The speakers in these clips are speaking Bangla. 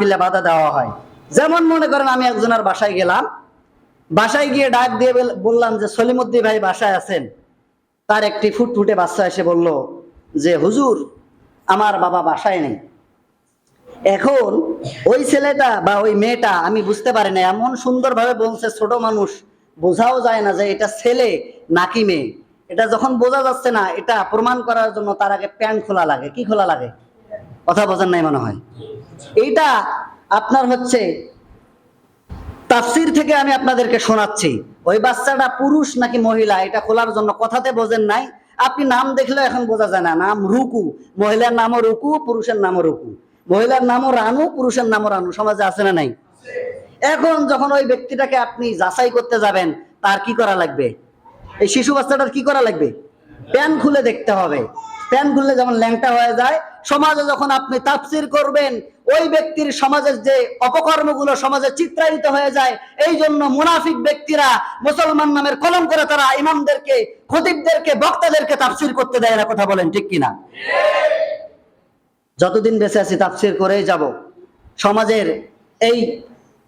মাহফিলে বাধা দেওয়া হয়। যেমন মনে করেন আমি একজনের বাসায় গেলাম, বাসায় গিয়ে ডাক দিয়ে বললাম যে, সলিমুদ্দি ভাই বাসায় আছেন? তার একটি ফুটফুটে বাচ্চা এসে বলল যে, হুজুর, আমার বাবা বাসায় নেই। এখন ওই ছেলেটা বা ওই মেয়েটা, আমি বুঝতে পারি না, এমন সুন্দরভাবে বলছে, ছোট মানুষ, বোঝাও যায় না যে এটা ছেলে নাকি মেয়ে। এটা যখন বোঝা যাচ্ছে না, এটা প্রমাণ করার জন্য তার আগে প্যান্ট খোলা লাগে। কি খোলা লাগে? কথা বোঝেন নাই মনে হয়? এইটা আপনার হচ্ছে তাফসির থেকে আমি আপনাদেরকে শোনাচ্ছি। ওই বাচ্চাটা পুরুষ নাকি মহিলা, এটা খোলার জন্য কথাতে বোঝেন নাই। আপনি নাম দেখলেও এখন বোঝা যায় না। নাম রুকু। মহিলার নামও রুকু, পুরুষের নামও রুকু। মহিলার নামও রানু, পুরুষের নামও রানু। সমাজে আছে না নাই? এখন যখন ওই ব্যক্তিটাকে আপনি যাচাই করতে যাবেন, তার কি করা লাগবে? এই শিশু বাচ্চাটার কি করা লাগবে? প্যান খুলে দেখতে হবে। প্যান খুললে যেমন ল্যাংটা হয়ে যায়, সমাজে যখন আপনি তাফসির করবেন ওই ব্যক্তির সমাজের যে অপকর্মগুলো সমাজে চিত্রায়িত হয়ে যায়, এই জন্য মুনাফিক ব্যক্তিরা মুসলমান নামের কলম করে তারা ইমামদেরকে, খতিবদেরকে, বক্তাদেরকে তাফসির করতে দেয় না কথা বলেন ঠিক কিনা? যতদিন বেঁচে আছি তাফসির করেই যাব। সমাজের এই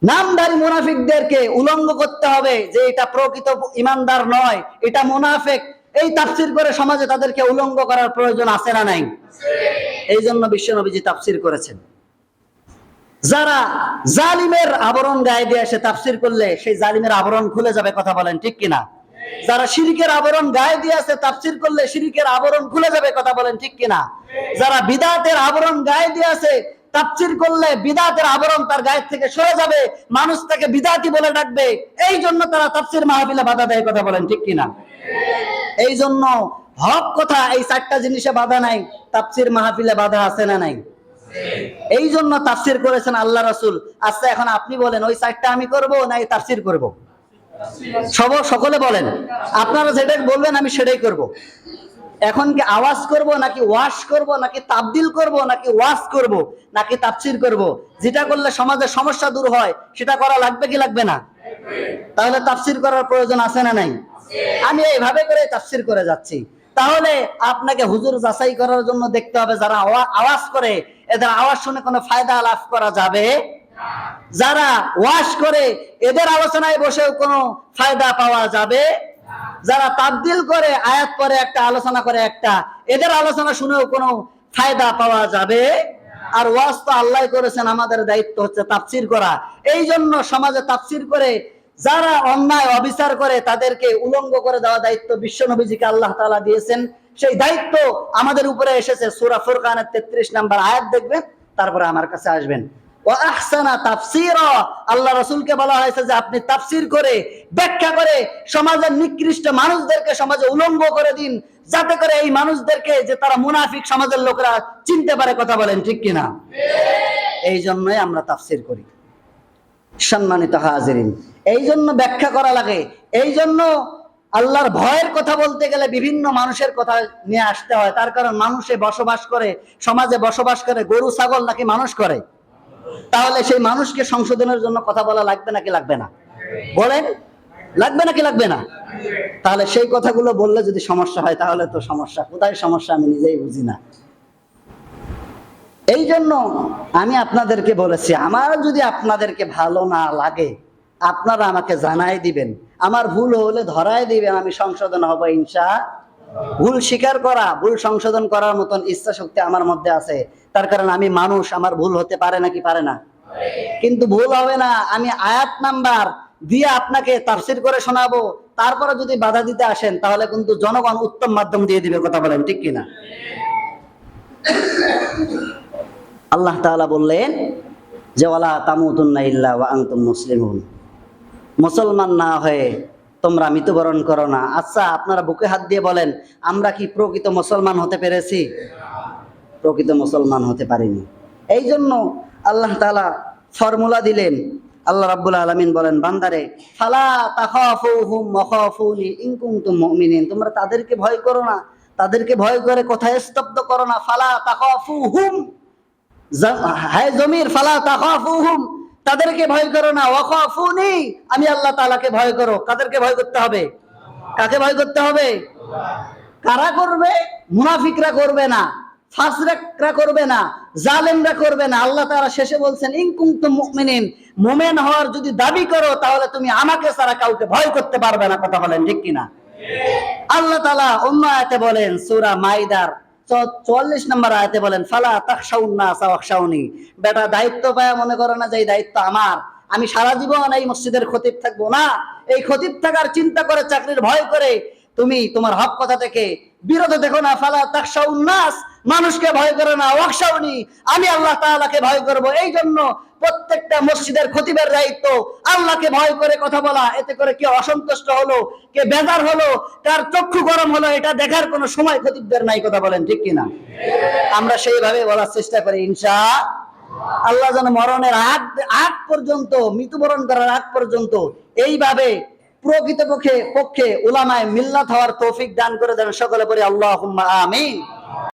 নামধারী মুনাফিকদেরকে উলঙ্গ করতে হবে যে এটা প্রকৃত ইমানদার নয়, এটা মুনাফিক। এই তাফসির করে সমাজে তাদেরকে উলঙ্গ করার প্রয়োজন আছে না নাই? এই জন্য বিশ্বনবীজি তাফসির করেছেন। যারা জালিমের আবরণ গায়ে দিয়ে এসে তাফসির করলে সেই জালিমের আবরণ খুলে যাবে কথা বলেন, ঠিক কিনা? যারা শিরিকের আবরণ গায়ে দিয়ে আছে তাফসির করলে শিরিকের আবরণ খুলে যাবে কথা বলেন, ঠিক কিনা? যারা বিদাতের আবরণ গায়ে দিয়ে আছে তাফসির করলে বিদাতের আবরণ তার গায়ের থেকে সরে যাবে, মানুষ তাকে বিদাতি বলে ডাকবে, এই জন্য তারা তাফসির মাহফিলে বাধা দেয় কথা বলেন, ঠিক কিনা? এই জন্য হক কথা এই চারটা জিনিসে বাধা নাই, তাফসির মাহফিলে বাধা আছে না নাই? এই জন্য তাফসির করেছেন আল্লাহ রাসূল। আচ্ছা এখন আপনি বলেন, ওই চারটা আমি করব না এই তাফসির করব? সব সকলে বলেন। আপনারা যেটাই বলবেন, আমি সেটাই করব। এখন কি আওয়াজ করব, নাকি ওয়াশ করব, নাকি তাবদিল করব, নাকি ওয়াশ করব, নাকি তাফসির করব? যেটা করলে সমাজের সমস্যা দূর হয়, সেটা করা লাগবে কি লাগবে না? তাহলে তাফসির করার প্রয়োজন আছে না নাই? আমি এইভাবে করে তাফসির করে যাচ্ছি। তাহলে আপনাকে হুজুর যাচাই করার জন্য দেখতে হবে, যারা আওয়াজ করে এদের আওয়াজ শুনে কোনো ফায়দা লাভ করা যাবে? যারা ওয়াশ করে, এদের আলোচনায় বসেও কোনো ফায়দা পাওয়া যাবে? যারা তাবদিল করে, আয়াত পরে একটা, আলোচনা করে একটা, এদের আলোচনা শুনেও কোনো ফায়দা পাওয়া যাবে? আর ওয়াজ তো আল্লাহ করেছেন, আমাদের দায়িত্ব হচ্ছে তাফসির করা। এই জন্য সমাজে তাফসির করে, যারা অন্যায়, অবিচার করে, তাদেরকে উলঙ্গ করে দেওয়া দায়িত্ব বিশ্ব নবীজিকে আল্লাহ তালা দিয়েছেন। সেই দায়িত্ব আমাদের উপরে এসেছে। সূরা ফুরকানের 33 নাম্বার আয়াত দেখবেন, তারপরে আমার কাছে আসবেন। ওয়া আহসানা তাফসীরা, আল্লাহ রাসূলকে বলা হয়েছে যে আপনি তাফসীর করে, ব্যাখ্যা করে, সমাজের নিকৃষ্ট মানুষদেরকে সমাজে উলঙ্গ করে দিন, যাতে করে এই মানুষদেরকে যে তারা মুনাফিক সমাজের লোকরা চিনতে পারে কথা বলেন ঠিক কিনা? এই জন্যই আমরা তাফসীর করি। সম্মানিত হাজিরিন, এই জন্য ব্যাখ্যা করা লাগে। এই জন্য আল্লাহর ভয়ের কথা বলতে গেলে বিভিন্ন মানুষের কথা নিয়ে আসতে হয়। তার কারণ মানুষে বসবাস করে, সমাজে বসবাস করে, গরু, ছাগল নাকি মানুষ করে। তাহলে সেই মানুষকে সংশোধনের জন্য কথা বলা লাগবে নাকি লাগবে না? বলেন, লাগবে নাকি লাগবে না? তাহলে সেই কথাগুলো বললে যদি সমস্যা হয়, তাহলে তো সমস্যা। কোথায় সমস্যা আমি নিজেই বুঝি না। এই জন্য আমি আপনাদেরকে বলেছি, আমার যদি আপনাদেরকে ভালো না লাগে, আপনারা আমাকে জানাই দিবেন। আমার ভুল হলে ধরাই দিবেন, আমি সংশোধন হব ইনশা। ভুল স্বীকার করা, ভুল সংশোধন করার মতন ইচ্ছা শক্তি আমার মধ্যে আছে। তার কারণ আমি মানুষ, আমার ভুল হতে পারে নাকি পারে না। কিন্তু ভুল হবে না, আমি আয়াত নাম্বার দিয়ে আপনাকে তাফসির করে শোনাবো। তারপরে যদি বাধা দিতে আসেন, তাহলে কিন্তু জনগণ উত্তম মাধ্যম দিয়ে দিবে, কথা বলেন, ঠিক কিনা? আল্লাহ তাআলা বললেন যে, ওয়ালা তামুতুন্না ইল্লা ওয়া আনতুম মুসলিমুন। মুসলমান না হয়ে তোমরা মৃত্যুবরণ করো না। আচ্ছা আপনারা বুকে হাত দিয়ে বলেন, আমরা কি প্রকৃত মুসলমান হতে পেরেছি? প্রকৃত মুসলমান হতে পারিনি। এই জন্য আল্লাহ তালা ফর্মুলা দিলেন। আল্লাহ রাব্বুল আলামিন বলেন, বান্দারে, ফালা তোমরা তাদেরকে ভয় করো না। তাদেরকে ভয় করে কোথায় স্তব্ধ করো না। ফালা তাখাফুহুম। জ- হায় জমির, ফালা তাখাফুহুম। তাদেরকে ভয় করো না। ওয়াখাফুনি আমি আল্লাহ তাআলাকে ভয় করো। কাদেরকে ভয় করতে হবে? কাকে ভয় করতে হবে? কারা করবে? মুনাফিকরা করবে না ফাসরাকরা করবে না জালেমরা করবে না। আল্লাহ তাআলা শেষে বলছেন ইনকুমতুম মুমিনিন মুমিন হওয়ার যদি দাবি করো তাহলে তুমি আমাকে ছাড়া কাউকে ভয় করতে পারবে না। কথা বলেন ঠিক কিনা? আল্লাহ তাআলা অন্য আয়াতে বলেন সূরা মাইদার চুয়াল্লিশ নম্বর আয়াতে বলেন, ফালা সাওয়াকশাউনি বেটা, দায়িত্ব পায় মনে করে না যে এই দায়িত্ব আমার। আমি সারা জীবন এই মসজিদের খতিব থাকব না। এই খতিব থাকার চিন্তা করে, চাকরির ভয় করে তুমি তোমার হক কথা থেকে বিরত দেখো না। ফালা তাকশাউন্নাস মানুষকে ভয় করে না, ওয়াকশাউনি। আমি আল্লাহ তাআলাকে ভয় করব। এই জন্য প্রত্যেকটা মসজিদের খতিবের দায়িত্ব আল্লাহকে ভয় করে কথা বলা। এতে করে কে অসন্তুষ্ট হলো, কে বেজার হলো কার চক্ষু গরম হলো, এটা দেখার কোনো সময় খতিবদের নাই, কথা বলেন ঠিক কিনা? আমরা সেইভাবে বলার চেষ্টা করি, ইনশা আল্লাহ যেন মরণের আগ আগ পর্যন্ত, মৃত্যুবরণ করার আগ পর্যন্ত এইভাবে প্রকৃতপক্ষে, পক্ষে উলামায় মিল্লাত হওয়ার তৌফিক দান করে দেন সকলে পরে আল্লাহ আমিন।